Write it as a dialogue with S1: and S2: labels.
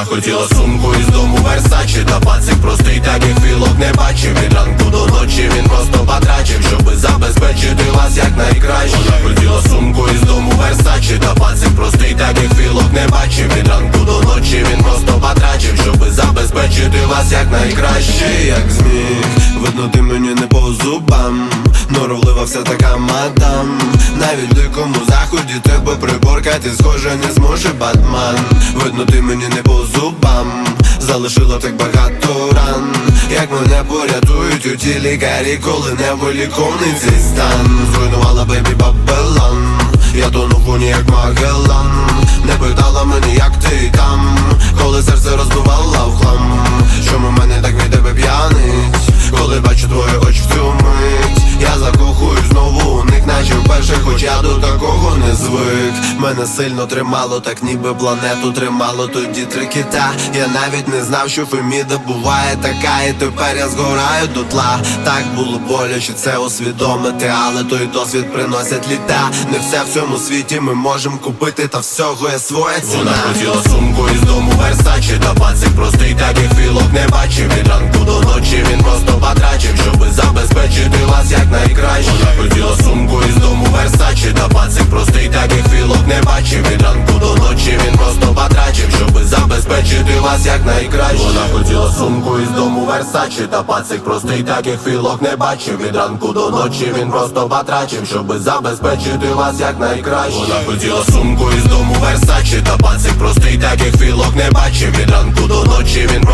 S1: Вона хотіла сумку із дому Версачі Та пацик простий таких філок не бачив. Від ранку до ночі він просто батрачив Щоби забезпечити вас як найкраще. Вона хотіла сумку із дому Версачі Та пацик простий вас як найкраще
S2: як зміг. Видно, ти мені не по зубам. Норовлива вся така мадам. Навіть дикому заході тебе приборкати схоже не зможе Батман. Видно, ти мені не по зубам. Залишила так багато ран. Як мене порятують у ті лікарі, коли не виліковний цей стан не звик. Мене сильно тримало, так ніби планету тримало. Тоді три кита. Я навіть не знав, що Феміда буває така, і тепер я згораю до тла Так було боляче це усвідомити, але той досвід приносять літа. Не все в цьому світі ми можемо купити, та всього є своя ціна.
S1: Вона хотіла сумку із дому Версачі. Та пацик простий, таких філок не бачив. Від ранку до ночі він просто потрачив Щоби забезпечити вас як найкраще Вона хотіла сумку із дому Версачі Та пацик простий, таких філок не бачив. Від ранку до ночі він просто батрачив, Щоби забезпечити вас як найкраще Вона хотіла сумку із дому Версачі Та пацик простий, таких філок не бачив. Від ранку до ночі він